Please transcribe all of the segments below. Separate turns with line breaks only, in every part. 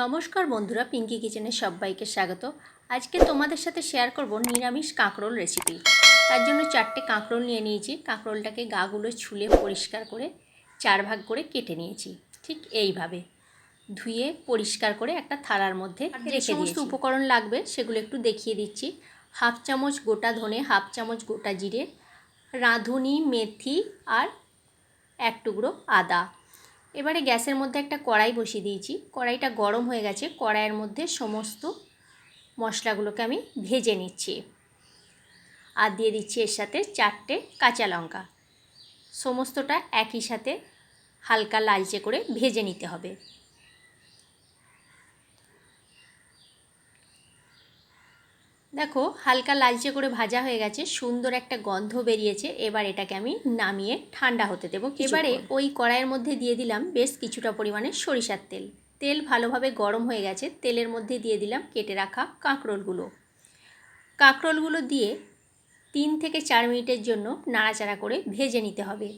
নমস্কার বন্ধুরা পিঙ্কি কিচেনে সবাইকে স্বাগত। আজকে তোমাদের সাথে শেয়ার করব নিরামিষ কাঁকরোল রেসিপি তার জন্য চারটে কাঁকরোল নিয়ে নিয়েছি। কাঁকরোলটাকে গাগুলো ছুলে পরিষ্কার করে চার ভাগ করে কেটে নিয়েছি। ঠিক এইভাবে ধুয়ে পরিষ্কার করে একটা থালার মধ্যে যে সমস্ত উপকরণ লাগবে সেগুলো একটু দেখিয়ে দিচ্ছি। হাফ চামচ গোটা ধনে হাফ চামচ গোটা জিরে রাঁধুনি মেথি আর এক টুকরো আদা। এবারে গ্যাসের মধ্যে একটা কড়াই বসিয়ে দিয়েছি। কড়াইটা গরম হয়ে গেছে। কড়াইয়ের মধ্যে সমস্ত মশলাগুলোকে আমি ভেজে নিচ্ছি। আর দিয়ে দিচ্ছি এর সাথে চারটে কাঁচা লঙ্কা। সমস্তটা একই সাথে হালকা লালচে করে ভেজে নিতে হবে। দেখো হালকা লালচে করে ভাজা হয়ে গেছে সুন্দর একটা গন্ধ বেরিয়েছে এবার এটাকে আমি নামিয়ে ঠান্ডা হতে দেবো। এবারে ওই কড়াইয়ের মধ্যে দিয়ে দিলাম বেশ কিছুটা পরিমাণে সরিষার তেল। তেল ভালোভাবে গরম হয়ে গেছে তেলের মধ্যে দিয়ে দিলাম কেটে রাখা কাঁকরোলগুলো। কাঁকরোলগুলো দিয়ে তিন থেকে চার মিনিটের জন্য নাড়াচাড়া করে ভেজে নিতে হবে।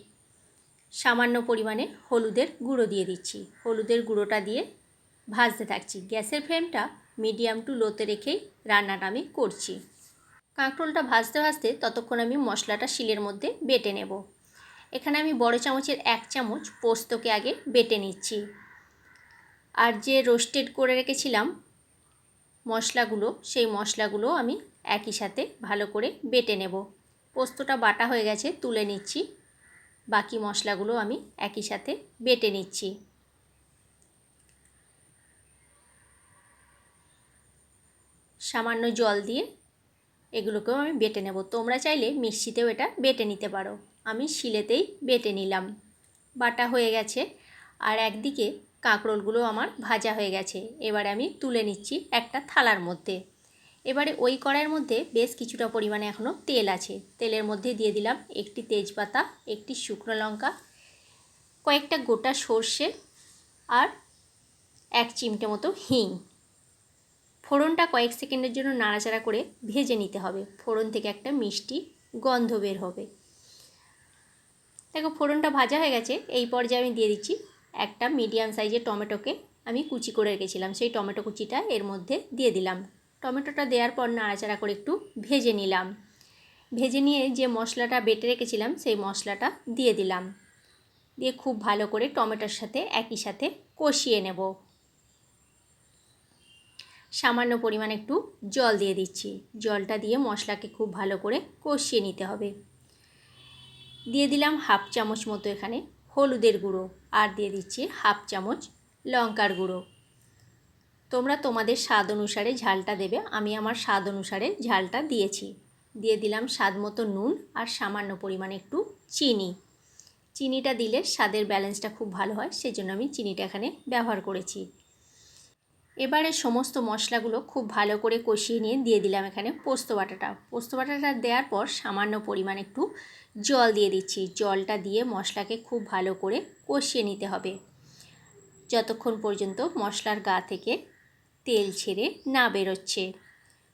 সামান্য পরিমাণে হলুদের গুঁড়ো দিয়ে দিচ্ছি। হলুদের গুঁড়োটা দিয়ে ভাজতে থাকছি। গ্যাসের ফ্লেমটা মিডিয়াম টু লোতে রেখেই রান্নাটা আমি করছি। কাঁকরোলটা ভাজতে ভাজতে ততক্ষণ আমি মশলাটা শিলের মধ্যে বেটে নেব। এখানে আমি বড় চামচের এক চামচ পোস্তকে আগে বেটে নিচ্ছি। আর যে রোস্টেড করে রেখেছিলাম মশলাগুলো, সেই মশলাগুলো আমি একই সাথে ভালো করে বেটে নেব। পোস্তটা বাটা হয়ে গেছে, তুলে নিচ্ছি। বাকি মশলাগুলো আমি একই সাথে বেটে নিচ্ছি। সামান্য জল দিয়ে এগুলোকেও আমি বেটে নেব। তোমরা চাইলে মিক্সিতেও এটা বেটে নিতে পারো। আমি শিলেতেই বেটে নিলাম। বাটা হয়ে গেছে। আর একদিকে কাঁকরোলগুলো আমার ভাজা হয়ে গেছে। এবারে আমি তুলে নিচ্ছি একটা থালার মধ্যে। এবারে ওই কড়াইয়ের মধ্যে বেশ কিছুটা পরিমাণে এখনও তেল আছে। তেলের মধ্যে দিয়ে দিলাম একটি তেজপাতা, একটি শুকনো লঙ্কা, কয়েকটা গোটা সর্ষে আর এক চিমটে মতো হিং। ফোড়নটা কয়েক সেকেন্ডের জন্য নাড়াচাড়া করে ভেজে নিতে হবে। ফোড়ন থেকে একটা মিষ্টি গন্ধ বের হবে। দেখো, ফোড়নটা ভাজা হয়ে গেছে। এই পর্যায়ে আমি দিয়ে দিচ্ছি একটা মিডিয়াম সাইজের টমেটোকে আমি কুচি করে রেখেছিলাম। সেই টমেটো কুচিটা এর মধ্যে দিয়ে দিলাম। টমেটোটা দেওয়ার পর নাড়াচাড়া করে একটু ভেজে নিলাম। ভেজে নিয়ে যে মশলাটা বেটে রেখেছিলাম, সেই মশলাটা দিয়ে দিলাম। দিয়ে খুব ভালো করে টমেটোর সাথে একই সাথে কষিয়ে নেব। সামান্য পরিমাণ একটু জল দিয়ে দিচ্ছি। জলটা দিয়ে মশলাকে খুব ভালো করে কষিয়ে নিতে হবে। দিয়ে দিলাম হাফ চামচ মতো এখানে হলুদের গুঁড়ো আর দিয়ে দিচ্ছি হাফ চামচ লঙ্কার গুঁড়ো। তোমরা তোমাদের স্বাদ অনুসারে ঝালটা দেবে, আমি আমার স্বাদ অনুসারে ঝালটা দিয়েছি। দিয়ে দিলাম স্বাদ মতো নুন আর সামান্য পরিমাণে একটু চিনি। চিনিটা দিলে স্বাদের ব্যালেন্সটা খুব ভালো হয়, সেজন্য আমি চিনিটা এখানে ব্যবহার করেছি। এবারে সমস্ত মশলাগুলো খুব ভালো করে কষিয়ে নিয়ে দিয়ে দিলাম এখানে পোস্ত বাটাটা। পোস্ত বাটাটা দেওয়ার পর সামান্য পরিমাণ একটু জল দিয়ে দিচ্ছি। জলটা দিয়ে মশলাকে খুব ভালো করে কষিয়ে নিতে হবে। যতক্ষণ পর্যন্ত মশলার গা থেকে তেল ছেড়ে না বেরোচ্ছে।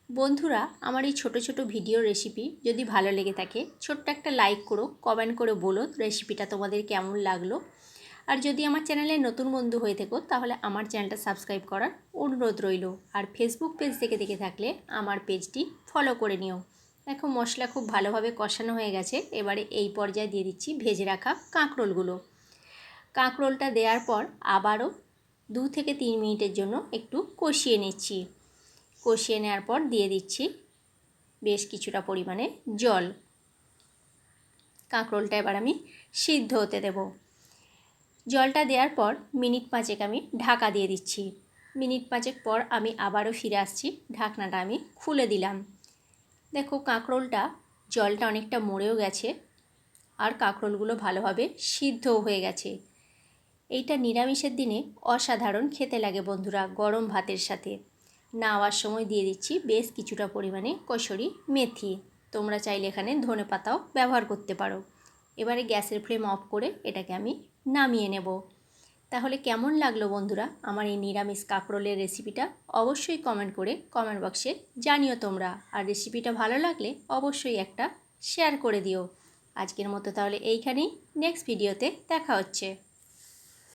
বন্ধুরা, আমার এই ছোট ছোট ভিডিও রেসিপি যদি ভালো লেগে থাকে, ছোট্ট একটা লাইক করো কমেন্ট করে বলো রেসিপিটা তোমাদের কেমন লাগল। আর যদি আমার চ্যানেলে নতুন বন্ধু হয়ে থেকো, তাহলে আমার চ্যানেলটা সাবস্ক্রাইব করার অনুরোধ রইল। আর ফেসবুক পেজ থেকে দেখে থাকলে আমার পেজটি ফলো করে নিও। দেখো, মশলা খুব ভালোভাবে কষানো হয়ে গেছে। এবারে এই পর্যায়ে দিয়ে দিচ্ছি ভেজে রাখা কাঁকরোলগুলো। কাঁকরোলটা দেওয়ার পর আবারও দু থেকে তিন মিনিটের জন্য একটু কষিয়ে নিচ্ছি। কষিয়ে নেওয়ার পর দিয়ে দিচ্ছি বেশ কিছুটা পরিমাণে জল। কাঁকরোলটা এবার আমি সিদ্ধ হতে দেবো। জলটা দেওয়ার পর মিনিট পাঁচেক আমি ঢাকা দিয়ে দিচ্ছি। মিনিট পাঁচেক পর আমি আবারও ফিরে আসছি। ঢাকনাটা আমি খুলে দিলাম। দেখো কাঁকরোলটা, জলটা অনেকটা মরেও গেছে আর কাঁকরোলগুলো ভালোভাবে সিদ্ধও হয়ে গেছে। এইটা নিরামিষের দিনে অসাধারণ খেতে লাগে বন্ধুরা, গরম ভাতের সাথে। নাওয়ার সময় দিয়ে দিচ্ছি বেশ কিছুটা পরিমাণে কসরি মেথি। তোমরা চাইলে এখানে ধনে পাতাও ব্যবহার করতে পারো। এবারে গ্যাসের ফ্লেম অফ করে এটাকে আমি নামিয়ে নেব। তাহলে কেমন লাগল বন্ধুরা আমার এই নিরামিষ কাঁকরোলের রেসিপিটা? অবশ্যই কমেন্ট করে কমেন্ট বক্সে জানিও তোমরা। আর রেসিপিটা ভালো লাগলে অবশ্যই একটা শেয়ার করে দিও। আজকের মতো তাহলে এইখানেই। নেক্সট ভিডিওতে দেখা হচ্ছে।